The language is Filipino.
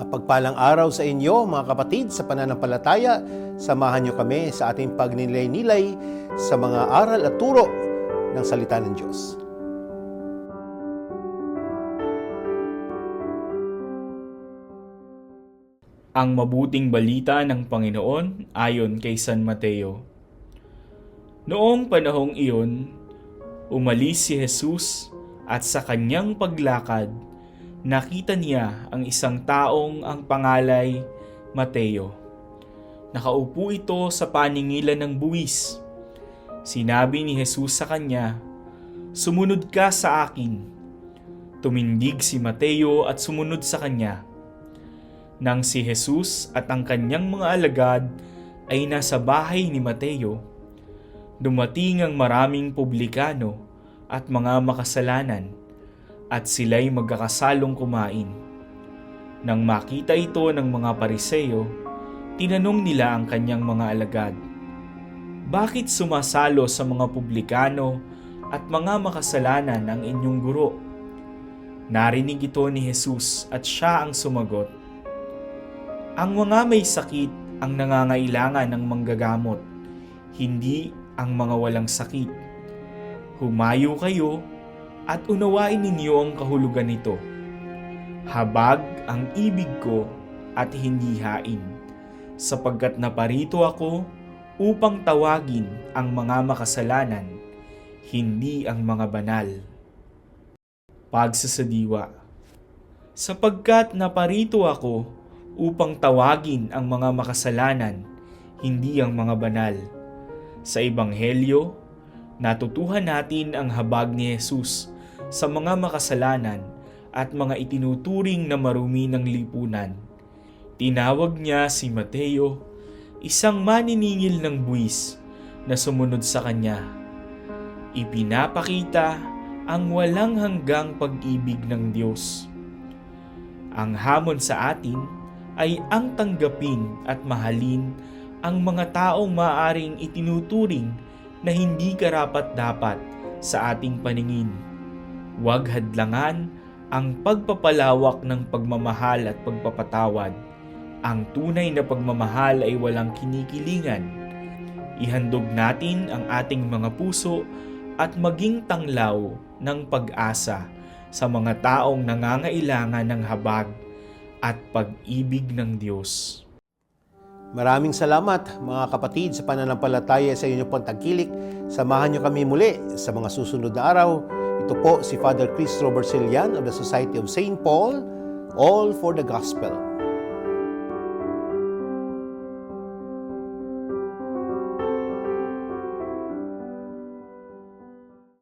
Mapagpalang araw sa inyo mga kapatid sa pananampalataya. Samahan niyo kami sa ating pagninilay-nilay sa mga aral at turo ng salita ng Diyos. Ang mabuting balita ng Panginoon ayon kay San Mateo. Noong panahong iyon, umalis si Jesus at sa kanyang paglakad, nakita niya ang isang taong ang pangalay Mateo. Nakaupo ito sa paningilan ng buwis. Sinabi ni Jesus sa kanya, Sumunod ka sa akin. Tumindig si Mateo at sumunod sa kanya. Nang si Jesus at ang kanyang mga alagad ay nasa bahay ni Mateo, dumating ang maraming publikano at mga makasalanan at sila'y magkakasalong kumain. Nang makita ito ng mga pariseo, tinanong nila ang kanyang mga alagad, Bakit sumasalo sa mga publikano at mga makasalanan ang inyong guro? Narinig ito ni Jesus at siya ang sumagot, ang mga may sakit ang nangangailangan ng manggagamot, hindi ang mga walang sakit. Humayo kayo at unawain ninyo ang kahulugan nito. Habag ang ibig ko at hindi hain, sapagkat naparito ako upang tawagin ang mga makasalanan, hindi ang mga banal. Pagsasadiwa Sapagkat naparito ako upang tawagin ang mga makasalanan, hindi ang mga banal. Sa Ebanghelyo, natutuhan natin ang habag ni Jesus sa mga makasalanan at mga itinuturing na marumi ng lipunan. Tinawag niya si Mateo, isang maniningil ng buwis na sumunod sa kanya. Ipinapakita ang walang hanggang pag-ibig ng Diyos. Ang hamon sa atin ay ang tanggapin at mahalin ang mga taong maaring itinuturing na hindi karapat-dapat sa ating paningin. Huwag hadlangan ang pagpapalawak ng pagmamahal at pagpapatawad. Ang tunay na pagmamahal ay walang kinikilingan. Ihandog natin ang ating mga puso at maging tanglaw ng pag-asa sa mga taong nangangailangan ng habag at pag-ibig ng Diyos. Maraming salamat mga kapatid sa pananampalataya sa inyong pagtangkilik. Samahan niyo kami muli sa mga susunod na araw. Ito po si Father Chris Robert Silian of the Society of St. Paul, All for the Gospel.